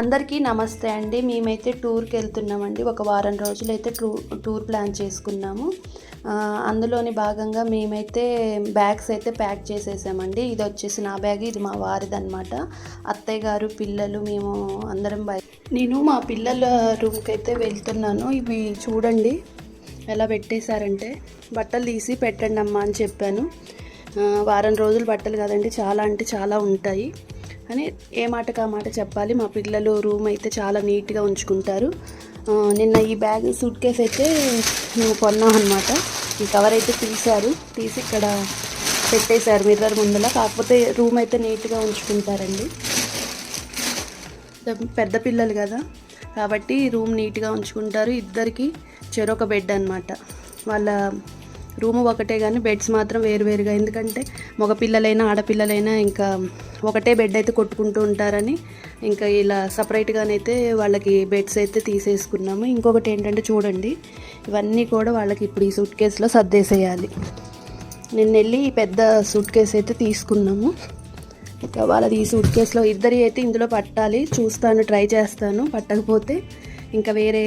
అందరికీ నమస్తే అండి. మేమైతే టూర్కి వెళ్తున్నామండి. ఒక వారం రోజులైతే టూ టూర్ ప్లాన్ చేసుకున్నాము. అందులోని భాగంగా మేమైతే బ్యాగ్స్ అయితే ప్యాక్ చేసేసామండి. ఇది వచ్చేసి నా బ్యాగ్ ఇది మా వారిది అనమాట అత్తయ్య గారు పిల్లలు మేము అందరం బయ నేను మా పిల్లల రూమ్కి అయితే వెళ్తున్నాను. ఇవి చూడండి ఎలా పెట్టేశారంటే బట్టలు తీసి పెట్టండి అమ్మా అని చెప్పాను. వారం రోజులు బట్టలు కదండి చాలా అంటే చాలా ఉంటాయి. అని ఏ మాటకు ఆ మాట చెప్పాలి. మా పిల్లలు రూమ్ అయితే చాలా నీట్గా ఉంచుకుంటారు. నిన్న ఈ బ్యాగ్ సూట్ కేస్ అయితే మేము కొన్నాం అనమాట ఈ కవర్ అయితే తీశారు. తీసి ఇక్కడ పెట్టేశారు మిర్రర్ ముందర కాకపోతే రూమ్ అయితే నీట్గా ఉంచుకుంటారండి. పెద్ద పిల్లలు కదా. కాబట్టి రూమ్ నీట్గా ఉంచుకుంటారు. ఇద్దరికి చెరొక బెడ్ అనమాట వాళ్ళ రూమ్ ఒకటే కానీ బెడ్స్ మాత్రం వేరువేరుగా ఎందుకంటే మగపిల్లలైనా ఆడపిల్లలైనా ఇంకా ఒకటే బెడ్ అయితే కొట్టుకుంటూ ఉంటారని ఇంకా ఇలా సపరేట్గానైతే వాళ్ళకి బెడ్స్ అయితే తీసేసుకున్నాము. ఇంకొకటి ఏంటంటే చూడండి ఇవన్నీ కూడా వాళ్ళకి ఇప్పుడు ఈ సూట్ కేసులో సర్దేసేయాలి. నిన్న వెళ్ళి పెద్ద సూట్ కేసు అయితే తీసుకున్నాము. ఇంకా వాళ్ళది ఈ సూట్ కేసులో ఇద్దరి అయితే ఇందులో పట్టాలి. చూస్తాను ట్రై చేస్తాను. పట్టకపోతే ఇంకా వేరే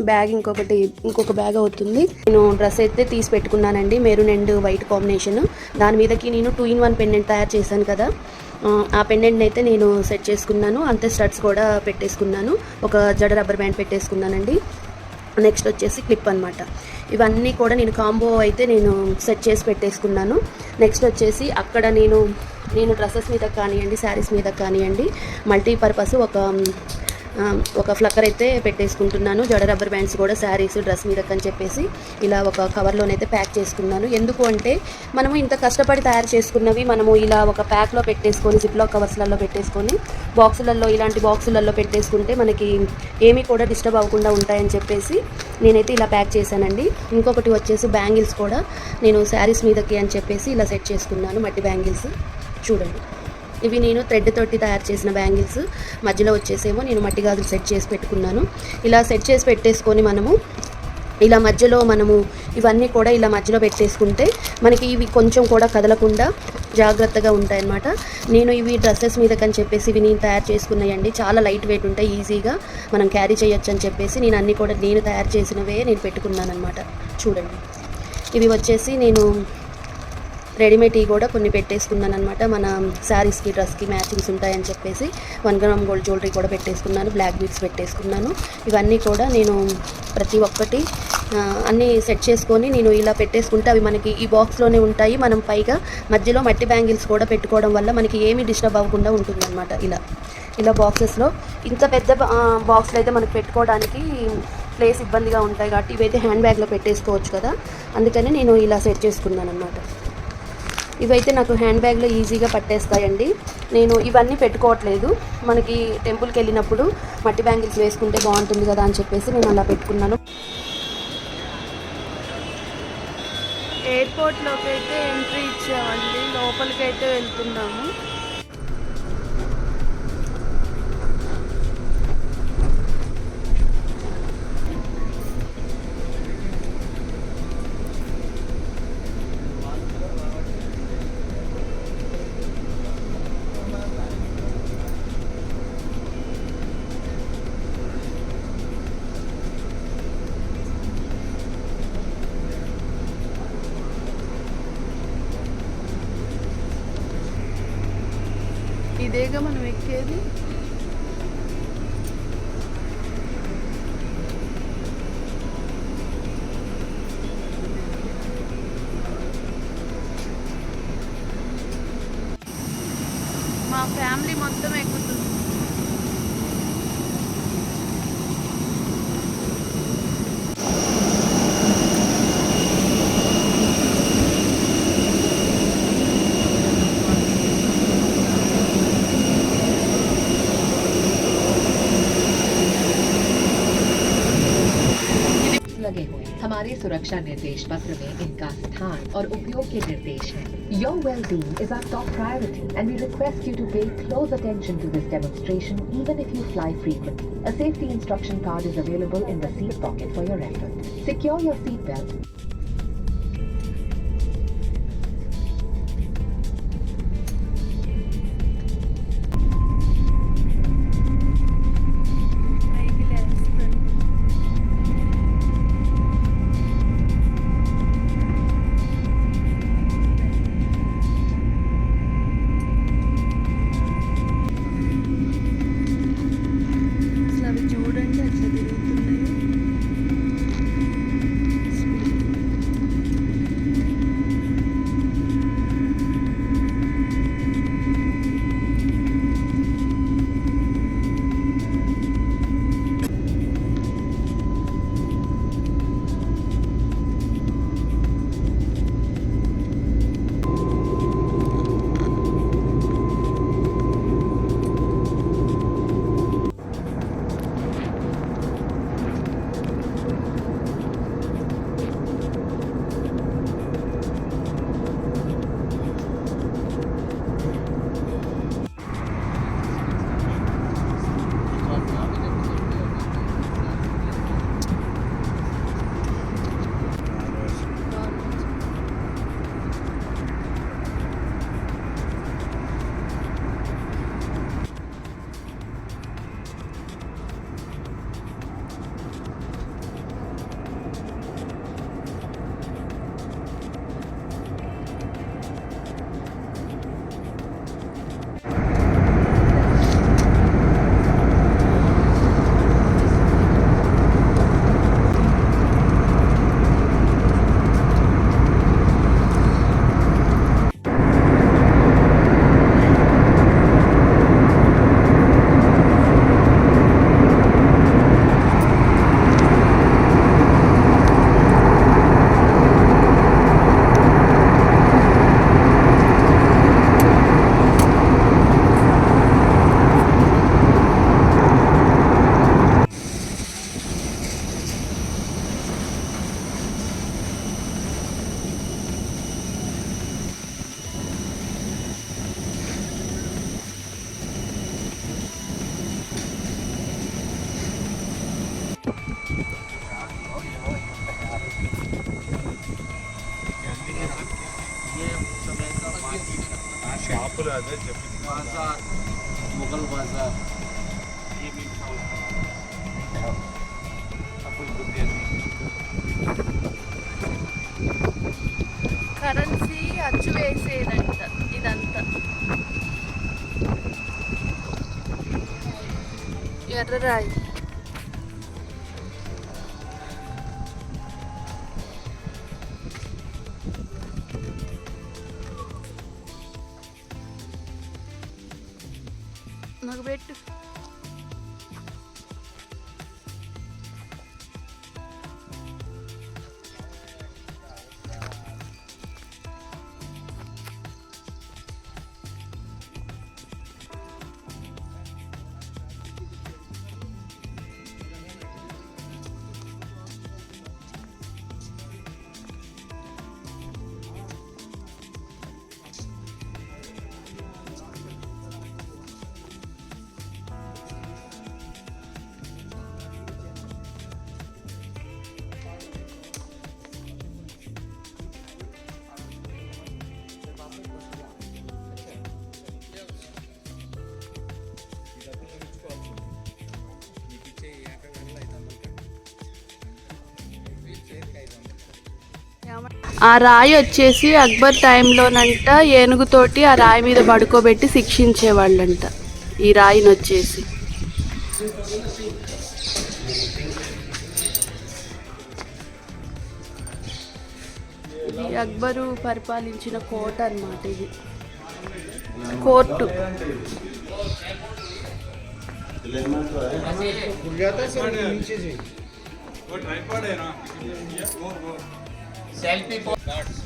బ్యాగ్ ఇంకొకటి ఇంకొక బ్యాగ్ అవుతుంది. నేను డ్రెస్ అయితే తీసి పెట్టుకున్నానండి మెరూన్ అండ్ వైట్ కాంబినేషన్. దాని మీదకి నేను టూ ఇన్ వన్ పెండెంట్ తయారు చేశాను కదా. ఆ, పెండెంట్ అయితే నేను సెట్ చేసుకున్నాను అంతే స్టడ్స్ కూడా పెట్టేసుకున్నాను. ఒక జడ రబ్బర్ బ్యాండ్ పెట్టేసుకున్నానండి. నెక్స్ట్ వచ్చేసి క్లిప్ అనమాట ఇవన్నీ కూడా నేను కాంబో అయితే నేను సెట్ చేసి పెట్టేసుకున్నాను. నెక్స్ట్ వచ్చేసి అక్కడ నేను నేను డ్రెస్సెస్ మీద కానివ్వండి శారీస్ మీద కానివ్వండి మల్టీపర్పస్ ఒక ఒక ఫ్లక్కర్ అయితే పెట్టేసుకుంటున్నాను. జడ రబ్బర్ బ్యాండ్స్ కూడా శారీస్ డ్రెస్ మీద అని చెప్పేసి ఇలా ఒక కవర్లోనైతే ప్యాక్ చేసుకున్నాను. ఎందుకు అంటే మనము ఇంత కష్టపడి తయారు చేసుకున్నవి మనము ఇలా ఒక ప్యాక్లో పెట్టేసుకొని జిప్లో కవర్స్లలో పెట్టేసుకొని బాక్సులలో ఇలాంటి బాక్సులలో పెట్టేసుకుంటే మనకి ఏమీ కూడా డిస్టర్బ్ అవ్వకుండా ఉంటాయని చెప్పేసి నేనైతే ఇలా ప్యాక్ చేశానండి. ఇంకొకటి వచ్చేసి బ్యాంగిల్స్ కూడా నేను శారీస్ మీదకి అని చెప్పేసి ఇలా సెట్ చేసుకున్నాను మట్టి బ్యాంగిల్స్. చూడండి. ఇవి నేను థ్రెడ్ తోటి తయారు చేసిన బ్యాంగిల్స్. మధ్యలో వచ్చేసేమో నేను మట్టి గాజులు సెట్ చేసి పెట్టుకున్నాను. ఇలా సెట్ చేసి పెట్టేసుకొని మనము ఇలా మధ్యలో మనము ఇవన్నీ కూడా ఇలా మధ్యలో పెట్టేసుకుంటే మనకి ఇవి కొంచెం కూడా కదలకుండా జాగ్రత్తగా ఉంటాయన్నమాట. నేను ఇవి డ్రెస్సెస్ మీదకని చెప్పేసి ఇవి నేను తయారు చేసుకున్నాయండి. చాలా లైట్ వెయిట్ ఉంటాయి ఈజీగా మనం క్యారీ చేయొచ్చు అని చెప్పేసి నేను అన్నీ కూడా నేను తయారు చేసినవే నేను పెట్టుకున్నాను అనమాట చూడండి. ఇవి వచ్చేసి నేను రెడీమేడ్ కూడా కొన్ని పెట్టేసుకున్నాను అనమాట మన శారీస్కి డ్రెస్కి మ్యాచింగ్స్ ఉంటాయని చెప్పేసి వన్ గ్రామ్ గోల్డ్ జ్యువెలరీ కూడా పెట్టేసుకున్నాను. బ్లాక్ బీడ్స్ పెట్టేసుకున్నాను. ఇవన్నీ కూడా నేను ప్రతి ఒక్కటి అన్నీ సెట్ చేసుకొని నేను ఇలా పెట్టేసుకుంటే అవి మనకి ఈ బాక్స్లోనే ఉంటాయి. మనం పైగా మధ్యలో మట్టి బ్యాంగిల్స్ కూడా పెట్టుకోవడం వల్ల మనకి ఏమీ డిస్టర్బ్ అవ్వకుండా ఉంటుందన్నమాట ఇలా. ఇలా బాక్సెస్లో ఇంత పెద్ద బాక్స్లో అయితే మనకి పెట్టుకోవడానికి ప్లేస్ ఇబ్బందిగా ఉంటాయి కాబట్టి ఇవైతే హ్యాండ్ బ్యాగ్లో పెట్టేసుకోవచ్చు కదా. అందుకని నేను ఇలా సెట్ చేసుకున్నాను అనమాట ఇవైతే నాకు హ్యాండ్ బ్యాగ్లో ఈజీగా పట్టేస్తాయండి. నేను ఇవన్నీ పెట్టుకోవట్లేదు. మనకి టెంపుల్కి వెళ్ళినప్పుడు మట్టి బ్యాంగిల్స్ వేసుకుంటే బాగుంటుంది కదా అని చెప్పేసి నేను అలా పెట్టుకున్నాను. ఎయిర్పోర్ట్లోకి అయితే ఎంట్రీ ఇచ్చామండి. లోపలికి అయితే వెళ్తున్నాము. ఇదేగా మనం ఎక్కేది మా सुरक्षा निर्देश पत्र में इनका स्थान और उपयोग के निर्देश हैं। Your well-being is our top priority and we request you to pay close attention to this demonstration even if you fly frequently. A safety instruction card is available in the seat pocket for your reference. Secure your ये समय का market Shahpur बाजार मुगल बाजार ये भी currency అచ్చు వేసేదంట ఇదంతా ఎర్రరాయి ఆ రాయి వచ్చేసి అక్బర్ టైంలోనంట ఏనుగుతోటి ఆ రాయి మీద పడుకోబెట్టి శిక్షించేవాళ్ళంట ఈ రాయిని వచ్చేసి ఇది అక్బరు పరిపాలించిన కోట అన్నమాట ఇది కోర్టు वो ट्राइपॉड है ना वो वो सेल्फी गार्ड्स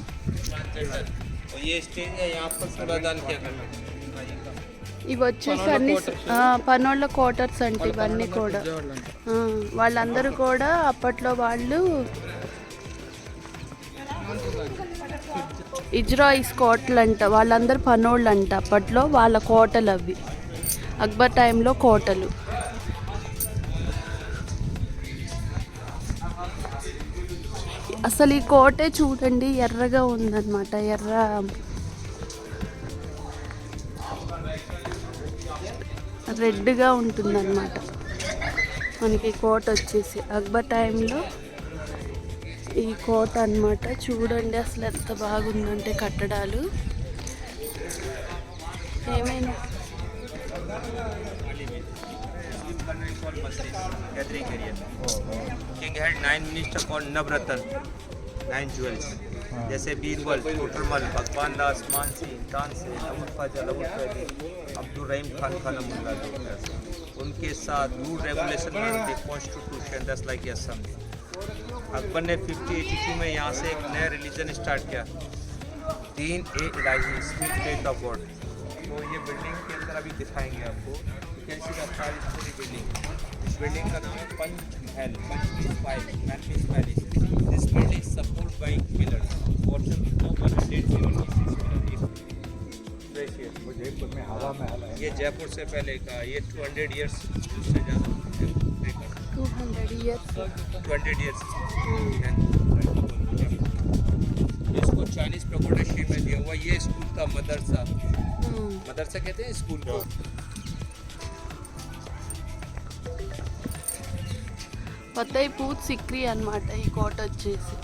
और ये स्टेज है यहाँ पर कूड़ादान किया करना ఇవి వచ్చేసి అన్ని ఆ, పనోళ్ళ క్వార్టర్స్ అంటే ఇవన్నీ కూడా ఆ, వాళ్ళందరూ కూడా అప్పట్లో వాళ్ళు ఇజ్రాయిస్ కోటలు అంట వాళ్ళందరూ పనోళ్ళు అంట అప్పట్లో వాళ్ళ కోటలు అవి అక్బర్ టైంలో కోటలు అసలు ఈ కోటే చూడండి ఎర్రగా ఉందన్నమాట ఎర్ర. రెడ్గా ఉంటుందన్నమాట. మనకి కోట వచ్చేసి అక్బర్ టైంలో ఈ కోట అన్నమాట. చూడండి అసలు ఎంత బాగుందంటే కట్టడాలు. ఏమైనా gathering area king had nine minister called Navratna nine jewels जैसे बीरबल टोटरमल भगवान दास, मानसी, तानसे अमर लवर फैदी अब्दुल रहीम खान खानमुल्ला उनके साथ rule regulation constitution this like assembly Akbar ने 5082 में यहाँ से एक नया रिलीजन स्टार्ट किया। तीन ए इलाही स्पीड फेथ ऑफ़ गॉड तो ये बिल्डिंग के अंदर अभी दिखाएँगे आपको। कैसी रफ्तार पूरी बिल्डिंग इस बिल्डिंग का नाम है Panch Mahal Panch palace this building support by pillars portion two hundred seven ये जयपुर से पहले का ये 200 हंड्रेड ईयर्स से ज़्यादा टू हंड्रेड ईयर्स इसको चाइनीज़ प्रोकोटेशन में दिया हुआ ये स्कूल का मदरसा। मदरसा कहते हैं स्कूल को। ఫతేహ్ పూత్ సిక్రీ అన్నమాట ఈ కోట వచ్చేసి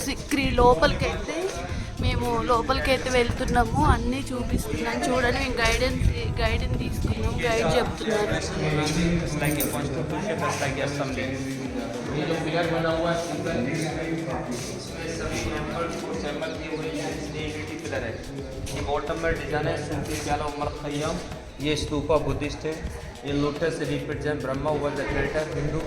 సిక్రీ లోపలికైతే మేము లోపలికైతే వెళ్తున్నాము అన్నీ చూపిస్తున్నాను చూడండి మేము గైడెన్స్ గైడెన్ తీసుకున్నాం గైడ్ చెప్తున్నారు It's like a constitution, it's like assembly. Symbol की हुई है स्टेबिलिटी पिलर है ये बॉटम में डिजाइन है सूफी प्याला उमर खय्याम ये स्तूपा बुद्धिस्ट है ये lotus represent Brahma was the creator hindu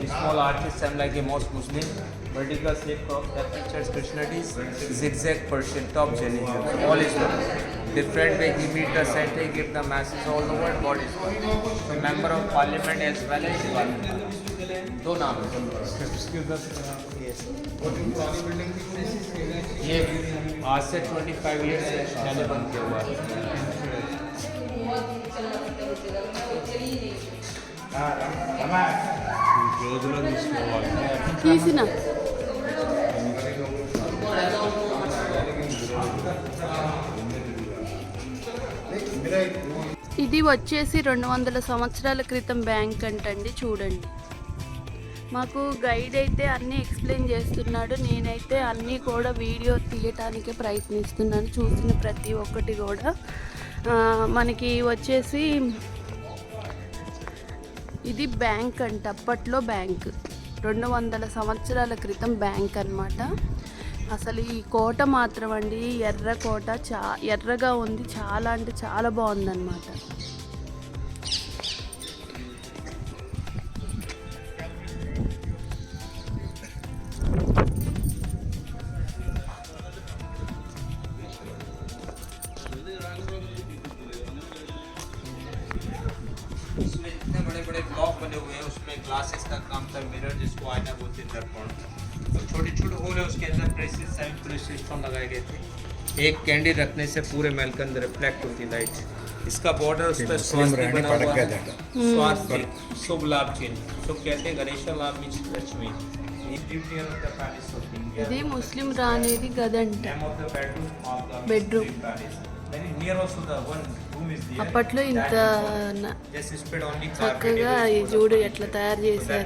the small artist seem like a most muslim vertical slip of Catholic church christianities zigzag persian top jainism all is one different way he meet the saint give the masses all over god is one so member of parliament as well as Diwali. दो नाम है ये आज से 25 years पहले बंद किया हुआ है తీసిన. ఇది వచ్చేసి రెండు వందల సంవత్సరాల క్రితం బ్యాంక్ అంటండి చూడండి. మాకు గైడ్ అయితే అన్నీ ఎక్స్ప్లెయిన్ చేస్తున్నాడు. నేనైతే అన్నీ కూడా వీడియో తీయటానికి ప్రయత్నిస్తున్నాను చూసిన ప్రతి ఒక్కటి కూడా. మనకి వచ్చేసి ఇది బ్యాంక్ అంట అప్పట్లో బ్యాంక్. రెండు వందల సంవత్సరాల క్రితం బ్యాంక్ అనమాట అసలు ఈ కోట మాత్రం అండి ఎర్ర కోట చా ఎర్రగా ఉంది చాలా అంటే చాలా బాగుందన్నమాట. Thank बड़े बड़े ब्लॉक बने हुए हैं उसमें ग्लासेस का काम था मिरर जिसको आईना बोलते हैं दर्पण और छोटे छोटे होल है उसके अंदर प्रेसिस सेवन प्रेसिस स्टोन लगाए गए थे एक कैंडी रखने से पूरे महल के अंदर रिफ्लेक्ट होती लाइट इसका बॉर्डर उस पर स्वास्थ्य बना हुआ है स्वास्थ्य शुभ लाभ चिन्ह शुभ कहते हैं गणेश लाभ means Lakshmi Interior of the palace of India. ఇది ముస్లిం రాణిది గదంట Name of the bedroom of అప్పట్లో ఇంత చక్కగా ఈ జూడు ఎట్లా తయారు చేశారు.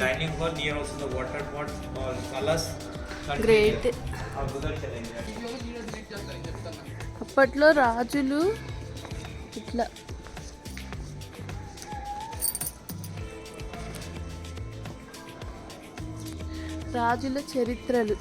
గ్రేట్ అప్పట్లో రాజులు ఇట్లా రాజుల చరిత్రలు.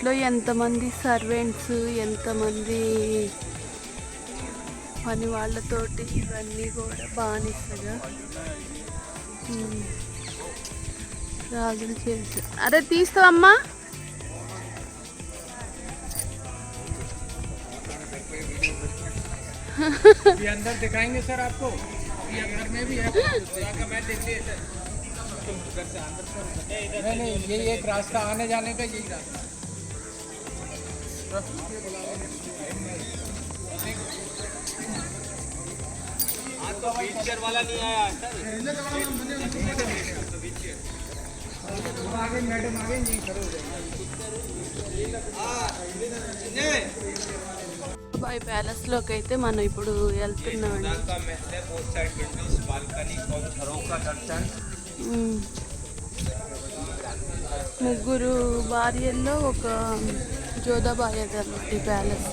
అప్పట్లో ఎంతమంది సర్వెంట్స్ ఎంతమంది పని వాళ్ళతోటి ఇవన్నీ కూడా బానిసగా ఉమ్. రాజులు చేసి అరే తీస్తావమ్మా ये अंदर दिखाएंगे सर आपको ये अंदर में भी है नहीं नहीं ये एक रास्ता आने जाने का यही रास्ता व्हीलचेयर वाला नहीं आया आगे मैडम आगे नहीं खड़े हो जाएंगे బాయ్ ప్యాలెస్లోకి అయితే మనం ఇప్పుడు వెళ్తున్నామండి का महल है बहुत साइड विंडोज बालकनी और घरों का दर्शन ఉమ్. ముగ్గురు భార్యల్లో ఒక జోధాబాయి అదన్నమాట ఈ ప్యాలెస్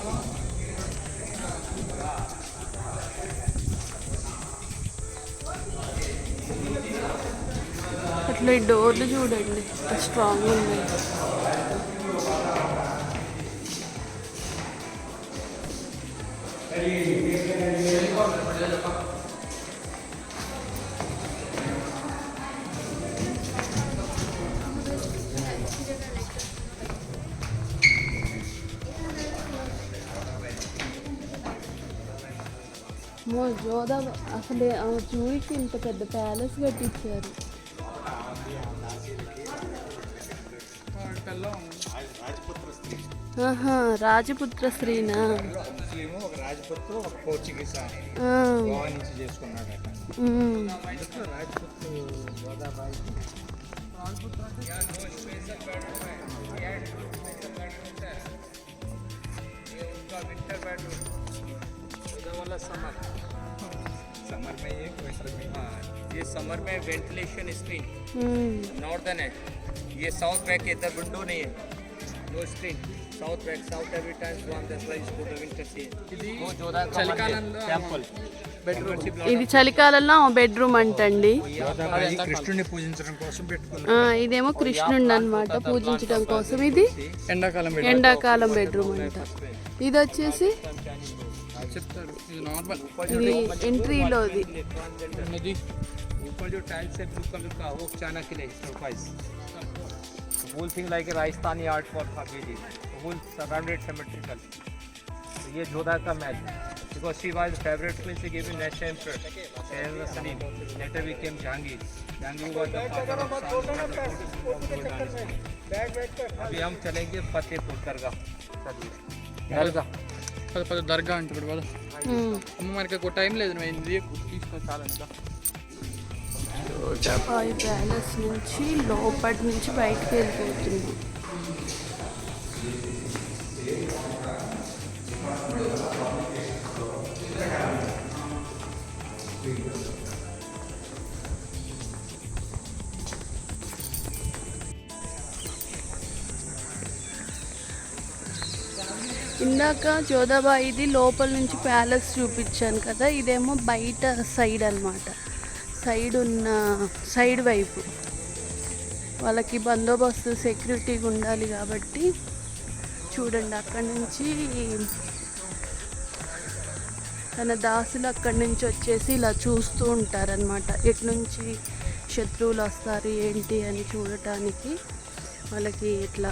అట్లా ఈ డోర్లు చూడండి స్ట్రాంగ్ ఉన్నాయి మో జోదా అసలు ఆమె చూడికి ఇంత పెద్ద ప్యాలెస్ కట్టించారు. ఆహా రాజపుత్ర స్త్రీనా? ఒక రాజపుత్రు ఒక పోర్చుగీస్ గోవా నుంచి గోదాబాయి समर समर में ये विंटर में हाँ ये समर में वेंटिलेशन स्क्रीन ఉమ్. नॉर्दर्न है ये साउथ बैक है इधर विंडो नहीं है no screen south back south every time one that's why it's called winter season वो जोधा का చలికాలంలో टेंपल बेडरूम ఇది చలికాలంలో బెడ్రూమ్ అంటండి గోదాబాయి కృష్ణుడిని పూజించడం కోసం పెట్టుకున్నాడు ఆ, ఇదేమో కృష్ణుడు అనమాట పూజించడం కోసం ఇది ఎండాకాలం ఎండాకాలం బెడ్రూమ్ అంట ఇది వచ్చేసి చెప్తారు ఇది నార్మల్ ఇది ఎంట్రీలోది ఉన్నది ऊपर जो टाइल्स है ब्लू कलर का वो चाना के लिए surprise whole thing like a Rajasthani art for खाकी जी होल सराउंडेड सिमेट्रिकल तो ये जोधा का महल Because Shiva is favorite place, he gave me next emperor. And the Salim. Later became Jahangir. Jahangir was the father of Shah. अभी हम चलेंगे फतेहपुर दरगाह दरगाह పద పద దర్గా అంటే ఇప్పుడు పద ఉమ్. అమ్మ మనకి ఎక్కువ టైం లేదు నువ్వు ఇది తీసుకో చాలా ఇంకా. జోజాబాయి ప్యాలెస్ నుంచి లోపటి నుంచి బయటకు వెళ్ళిపోతున్నాం ఇందాక జోదాబాయిది లోపల నుంచి ప్యాలెస్ చూపించాను కదా ఇదేమో బయట సైడ్ అన్నమాట. సైడ్ ఉన్న సైడ్ వైపు. వాళ్ళకి బందోబస్తు సెక్యూరిటీగా ఉండాలి కాబట్టి చూడండి అక్కడి నుంచి తన దాసులు అక్కడి నుంచి వచ్చేసి ఇలా చూస్తూ ఉంటారనమాట ఎటు నుంచి శత్రువులు వస్తారు ఏంటి అని చూడటానికి వాళ్ళకి ఇట్లా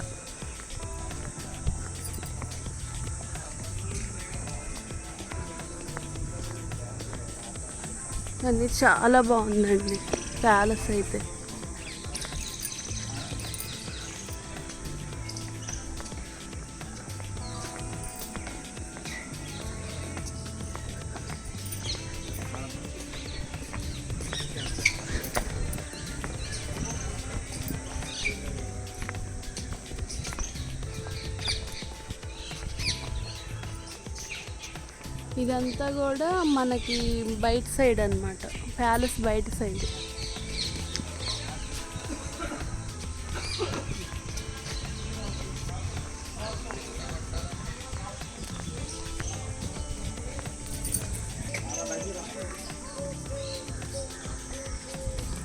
కానీ చాలా బాగుందండి. ప్యాలెస్ అయితే. ఇదంతా కూడా మనకి బయట సైడ్ అన్నమాట. ప్యాలెస్ బయట సైడ్.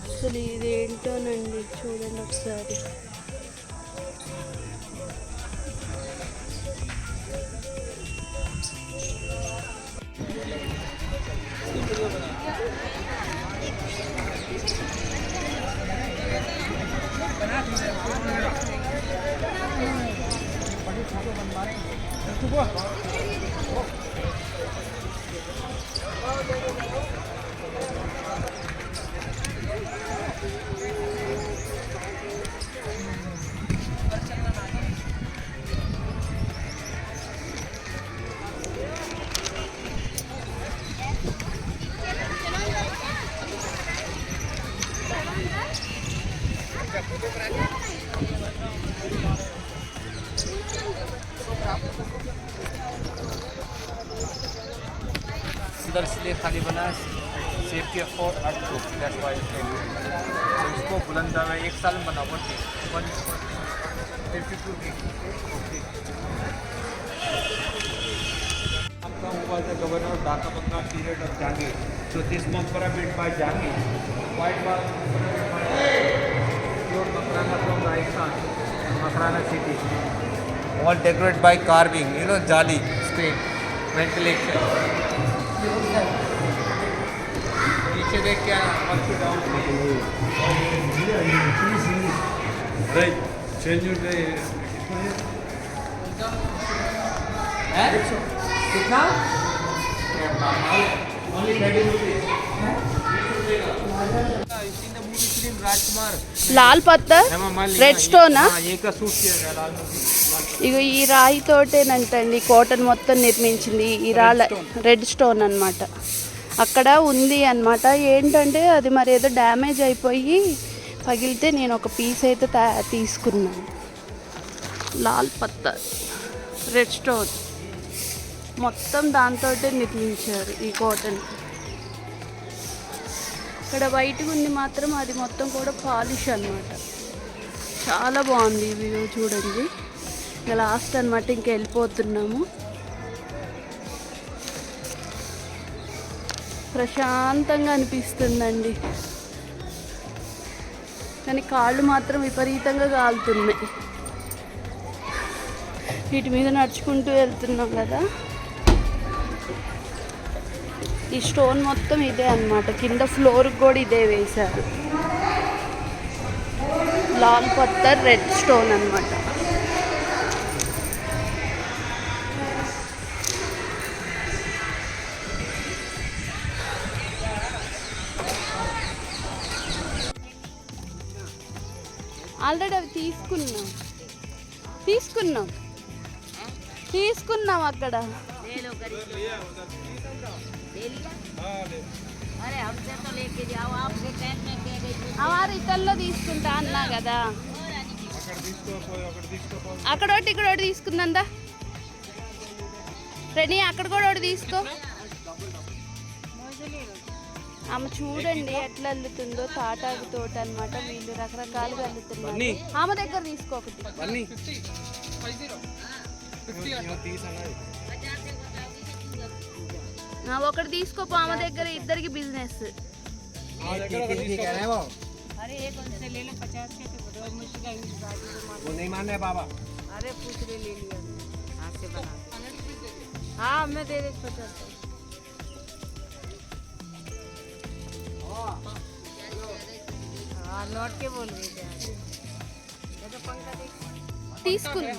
అసలు ఇదేంటోనండి? చూడండి ఒకసారి. खाली बना सेफ्टी ऑफ़ फॉर दैट को तो उसको बुलंद है एक साल में बना वन वन फिफ्टी टू आपका हुआ था गवर्नर डाका बंगा पीरियड ऑफ़ जांगीर जो दिस मकबरा build by Jahangir white bar Makrana from Rajasthan Makrana city all decorated by carving, you know, jali, screen, ventilation. your day. है कितना only thirty rupees in the movie film Rajkumar Lal Patthar Hema Malini red స్టోనా हाँ ये का shoot किया गया लाल movie ఇగో ఈ రాయితోటేనంటండి కోటను మొత్తం నిర్మించింది ఈ రాళ్ళ రెడ్ స్టోన్ అన్నమాట అక్కడ ఉంది అనమాట ఏంటంటే అది మరి ఏదో డ్యామేజ్ అయిపోయి పగిలితే నేను ఒక పీస్ అయితే తా- తీసుకున్నాను. లాల్ పత్తా. రెడ్ స్టోన్ మొత్తం దాంతో నిర్మించారు ఈ కాటన్ ఇక్కడ వైట్గా ఉంది మాత్రం అది మొత్తం కూడా పాలిష్ అన్నమాట. చాలా బాగుంది ఈ వ్యూ చూడండి. ఇంకా లాస్ట్ అనమాట ఇంక వెళ్ళిపోతున్నాము. ప్రశాంతంగా అనిపిస్తుందండి. కానీ కాళ్ళు మాత్రం విపరీతంగా కాలుతున్నాయి వీటి మీద నడుచుకుంటూ వెళ్తున్నాం కదా. ఈ స్టోన్ మొత్తం ఇదే అన్నమాట. కింద ఫ్లోర్ కూడా ఇదే వేశారు. లాల్ పత్తర్ రెడ్ స్టోన్ అన్నమాట. తీసుకున్నాం. తీసుకున్నాం అక్కడ. ఇతల్లో తీసుకుంటా అన్నా కదా. అక్కడ ఒకటి ఇక్కడ ఒకటి తీసుకుందా రెడీ అక్కడ కూడా ఒకటి తీసుకో. ఆమె చూడండి ఎట్లా అల్లుతుందో తాటాకు తోట అనమాట వీళ్ళు రకరకాలుగా అల్లుతున్నారు. ఆమె దగ్గర తీసుకోకటి ఫిఫ్టీ ఫైవ్ జీరో ఫిఫ్టీ ఆ, ఒకటి తీసుకోపో ఆమె దగ్గర ఇద్దరికి బిజినెస్ अरे एक उनसे ले लो पचास के तो दो मुझसे का यूज बाकी वो नहीं मान रहे बाबा अरे पूछ ले ले लिया हाथ से बना हाँ मैं दे दे पचास का। हाँ लौट के बोल रही थी ये तो पंखा देख తీసుకున్నా